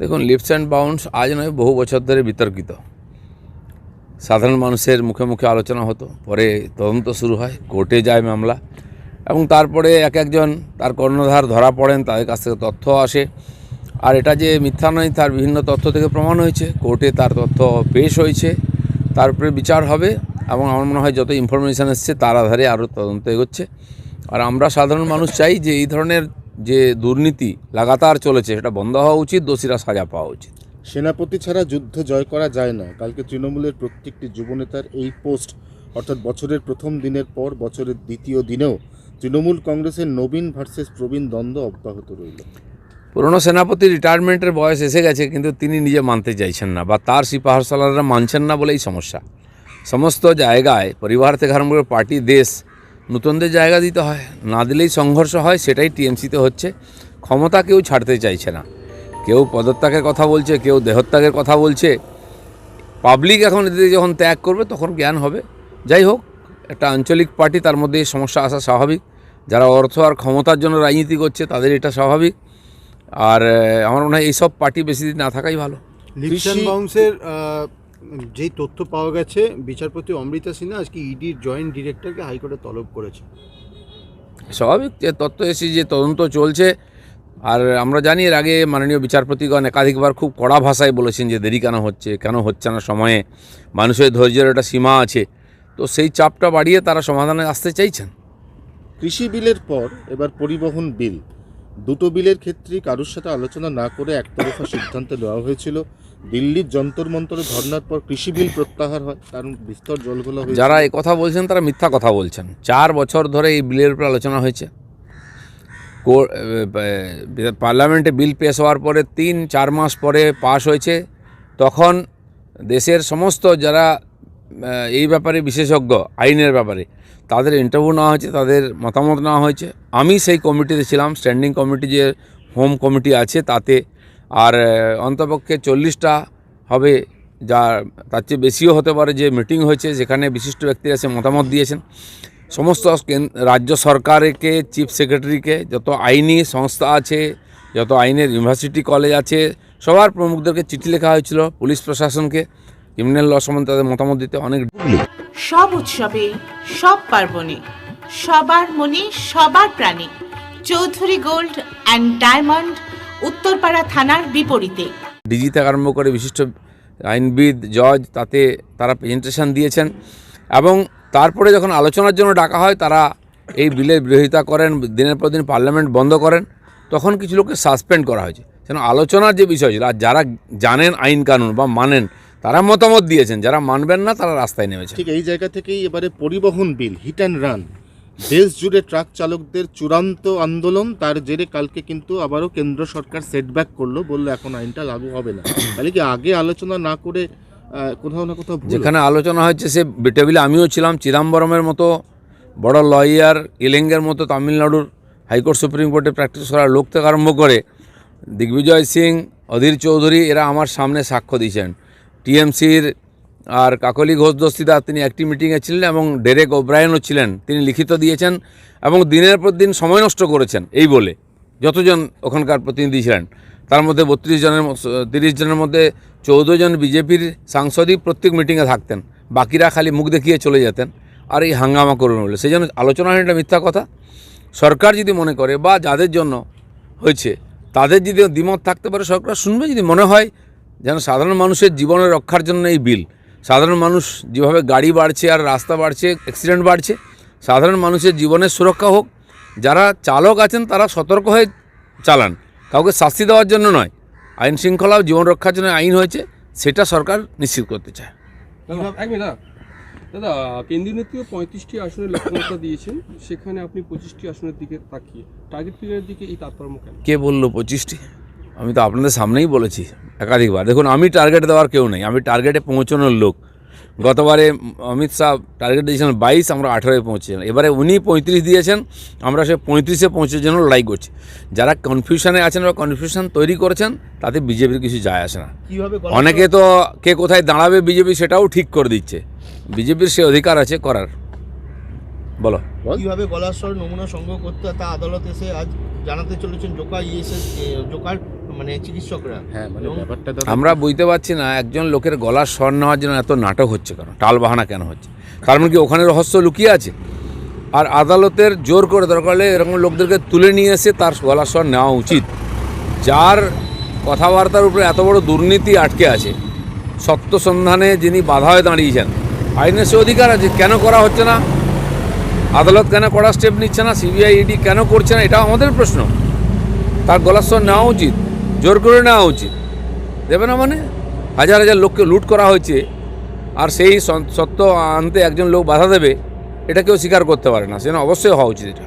দেখুন lips and bounce আজ নয়, বহু বছর ধরে বিতর্কিত। সাধারণ মানুষের মুখে মুখে আলোচনা হতো, পরে তদন্ত শুরু হয়, কোর্টে যায় মামলা, এবং তারপরে এক একজন তার কর্ণধার ধরা পড়েন, তাদের কাছ থেকে তথ্য আসে। আর এটা যে মিথ্যা নয়, তার বিভিন্ন তথ্য থেকে প্রমাণ হয়েছে। কোর্টে তার তথ্য পেশ হয়েছে তারপরে বিচার হবে, এবং আমার মনে হয় যত ইনফরমেশান এসছে, তার আধারে আরও তদন্ত এগোচ্ছে। আর আমরা সাধারণ মানুষ চাই যে এই ধরনের যে দুর্নীতি লাগাতার চলেছে সেটা বন্ধ হওয়া উচিত দোষীরা সাজা পাওয়া উচিত। সেনাপতি ছাড়া যুদ্ধ জয় করা যায় না। কালকে তৃণমূলের প্রত্যেকটি যুবনেতার এই পোস্ট অর্থাৎ বছরের প্রথম দিনের পর বছরের দ্বিতীয় দিনেও তৃণমূল কংগ্রেসের নবীন ভার্সেস প্রবীণ দ্বন্দ্ব অব্যাহত রইল। পুরনো সেনাপতি রিটায়ারমেন্টের বয়স এসে গেছে কিন্তু তিনি নিজে মানতে চাইছেন না বা তার সিপাহসালাররা মানছেন না বলেই সমস্যা। সমস্ত জায়গায় পরিবার থেকে আরম্ভ করে পার্টি দেশ নতুনদের জায়গা দিতে হয় না দিলেই সংঘর্ষ হয় সেটাই টিএমসিতে হচ্ছে। ক্ষমতা কেউ ছাড়তে চাইছে না। কেউ পদত্যাগের কথা বলছে কেউ দেহত্যাগের কথা বলছে। পাবলিক এখন এদের যখন ত্যাগ করবে তখন জ্ঞান হবে। যাই হোক একটা আঞ্চলিক পার্টি তার মধ্যে এই সমস্যা আসা স্বাভাবিক। যারা অর্থ আর ক্ষমতার জন্য রাজনীতি করছে তাদের এটা স্বাভাবিক। আর আমার মনে হয় এইসব পার্টি বেশি দিন না থাকাই ভালো। লিপস অ্যান্ড কৃষি- বাউন্সের আহ, যেই তথ্য পাওয়া গেছে বিচারপতি অমৃতা সিনহা আজকে ইডির জয়েন্ট ডিরেক্টরকে হাইকোর্টে তলব করেছে। স্বাভাবিক তথ্য এসে যে তদন্ত চলছে আর আমরা জানি এর আগে মাননীয় বিচারপতিগণ একাধিকবার খুব কড়া ভাষায় বলেছেন যে দেরি কেন হচ্ছে কেন হচ্ছে না সময়ে মানুষের ধৈর্যের একটা সীমা আছে। তো সেই চাপটা বাড়িয়ে তারা সমাধানে আসতে চাইছেন? কৃষি বিলের পর এবার পরিবহন বিল। দুটো বিলের ক্ষেত্রে কারোর সাথে আলোচনা না করে একতরফা সিদ্ধান্ত নেওয়া হয়েছিল। দিল্লির যন্তর মন্তরে ধর্নার পর কৃষি বিল প্রত্যাহার হয়, কারণ বিস্তর জলগুলো যারা এই কথা বলছেন, তারা মিথ্যা কথা বলছেন। চার বছর ধরে এই বিলের উপর আলোচনা হয়েছে। পার্লামেন্টে বিল পেশ হওয়ার পরে তিন, চার মাস পরে পাশ হয়েছে। তখন দেশের সমস্ত যারা এই ব্যাপারে বিশেষজ্ঞ, আইনের ব্যাপারে, তাদের ইন্টারভিউ নেওয়া হয়েছে, তাদের মতামত নেওয়া হয়েছে। আমি সেই কমিটিতে ছিলাম স্ট্যান্ডিং কমিটি যে হোম কমিটি আছে, তাতে আর অন্তপক্ষে চল্লিশটা হবে যা তার চেয়ে বেশিও হতে পারে যে মিটিং হয়েছে যেখানে বিশিষ্ট ব্যক্তিরা এসে মতামত দিয়েছেন। সমস্ত রাজ্য সরকারকে চিফ সেক্রেটারিকে যত আইনি সংস্থা আছে যত আইনের ইউনিভার্সিটি কলেজ আছে সবার প্রমুখদেরকে চিঠি লেখা হয়েছিল পুলিশ প্রশাসনকে। ক্রিমিনাল ল সম্বন্ধে তাদের মতামত দিতে অনেক সব উৎসবে সব পার্বণে সবার মনে সবার প্রাণে Chowdhury gold and diamond Uttarpara থানার বিপরীতে। ডিজি থেকে আরম্ভ করে বিশিষ্ট আইনবিদ জজ তাতে তারা প্রেজেন্টেশন দিয়েছেন এবং তারপরে যখন আলোচনার জন্য ডাকা হয় তারা এই বিলের বিরোধিতা করেন দিনের পর দিন পার্লামেন্ট বন্ধ করেন তখন কিছু লোককে সাসপেন্ড করা হয়েছে। যেন আলোচনার যে বিষয় ছিল আর যারা জানেন আইন কানুন বা মানেন তারা মতামত দিয়েছেন। যারা মানবেন না তারা রাস্তায় নেমেছে ঠিক এই জায়গা থেকেই এবারে পরিবহন বিল হিট অ্যান্ড রান দেশ জুড়ে ট্রাক চালকদের চূড়ান্ত আন্দোলন, তার জেরে কালকে কিন্তু আবারও কেন্দ্র সরকার সেটব্যাক করল, বলল এখন আইনটা লাগু হবে না। তাহলে কি আগে আলোচনা না করে কোথাও না কোথাও যেখানে আলোচনা হয়েছে, সে টেবিলে আমিও ছিলাম, চিদাম্বরমের মতো বড় লয়ার ইলেঙ্গের মতো তামিলনাড়ুর হাইকোর্ট সুপ্রিম কোর্টে প্র্যাকটিস করার লোক থেকে আরম্ভ করে দিগ্বিজয় সিং, অধীর চৌধুরী, এরা আমার সামনে সাক্ষ্য দিয়েছেন। টিএমসির আর কাকলি ঘোষ দস্তিদার তিনি একটি মিটিংয়ে ছিলেন এবং ডেরেক ওব্রায়নও ছিলেন। তিনি লিখিত দিয়েছেন এবং দিনের পর দিন সময় নষ্ট করেছেন, এই বলে যতজন ওখানকার প্রতিনিধি ছিলেন। তার মধ্যে বত্রিশ জনের তিরিশ জনের মধ্যে চৌদ্দ জন বিজেপির সাংসদই প্রত্যেক মিটিংয়ে থাকতেন, বাকিরা খালি মুখ দেখিয়ে চলে যেতেন আর এই হাঙ্গামা করবেন বলে সেই জন্য আলোচনা এটা মিথ্যা কথা। সরকার যদি মনে করে বা যাদের জন্য হয়েছে, তাদের যদি দ্বিমত থাকতে পারে, সরকার শুনবে যদি মনে হয় যেন সাধারণ মানুষের জীবনের রক্ষার জন্য এই বিল সাধারণ মানুষ যেভাবে গাড়ি বাড়ছে আর রাস্তা বাড়ছে অ্যাক্সিডেন্ট বাড়ছে সাধারণ মানুষের জীবনের সুরক্ষা হোক যারা চালক আছেন তারা সতর্ক হয়ে চালান। কাউকে শাস্তি দেওয়ার জন্য নয়। আইন শৃঙ্খলা জীবন রক্ষার জন্য আইন হয়েছে সেটা সরকার নিশ্চিত করতে চায়। দাদা কেন্দ্রীয় নেত্রী পঁয়ত্রিশটি আসনের লক্ষ্যমাত্রা দিয়েছেন সেখানে আপনি পঁচিশটি আসনের দিকে তাকিয়ে। টার্গেট ফিগারের দিকে এই তাৎপর্য কেন? কে বলল পঁচিশটি? আমি তো আপনাদের সামনেই বলেছি একাধিকবার। দেখুন আমি টার্গেট দেওয়ার কেউ নেই। আমি টার্গেটে পৌঁছানোর লোক। গতবারে অমিত শাহ টার্গেট দিয়েছিলেন বাইশ আমরা আঠেরোয় পৌঁছেছিলাম। এবারে উনি পঁয়ত্রিশ দিয়েছেন আমরা সে পঁয়ত্রিশে পৌঁছার জন্য লড়াই করছি। যারা কনফিউশনে আছেন বা কনফিউশন তৈরি করেছেন তাতে বিজেপির কিছু যায় আসে না। কীভাবে অনেকে তো কে কোথায় দাঁড়াবে বিজেপি সেটাও ঠিক করে দিচ্ছে। বিজেপির সে অধিকার আছে করার। বলো। বল। কীভাবে গলার স্বর নমুনা সংগ্রহ করতে তা আদালত এসে আজ জানাতে চলেছেন জোকা ইএসএস জোকার মানে চিকিৎসকরা। হ্যাঁ মানে ব্যাপারটা আমরা বুঝতে পারছি না একজন লোকের গলার স্বর নেওয়ার জন্য এত নাটক হচ্ছে কেন? টাল বাহানা কেন হচ্ছে? তার মানে কি ওখানে রহস্য লুকিয়ে আছে? আর আদালতের জোর করে দরকার হলে এরকম লোকদেরকে তুলে নিয়ে এসে তার গলার স্বর নেওয়া উচিত। যার কথাবার্তার উপরে এত বড় দুর্নীতি আটকে আছে সত্য সন্ধানে যিনি বাধা হয়ে দাঁড়িয়েছেন আইনের সে অধিকার আছে কেন করা হচ্ছে না? আদালত কেন কড়া স্টেপ নিচ্ছে না? সিবিআই ইডি কেন করছে না? এটা আমাদের প্রশ্ন। তার গলার স্বর নেওয়া উচিত। জোর করে নেওয়া উচিত। দেবে না মানে? হাজার হাজার লোককে লুট করা হয়েছে আর সেই সত্য আনতে একজন লোক বাধা দেবে, এটা কেউ স্বীকার করতে পারে না। সেটা অবশ্যই হওয়া উচিত এটা।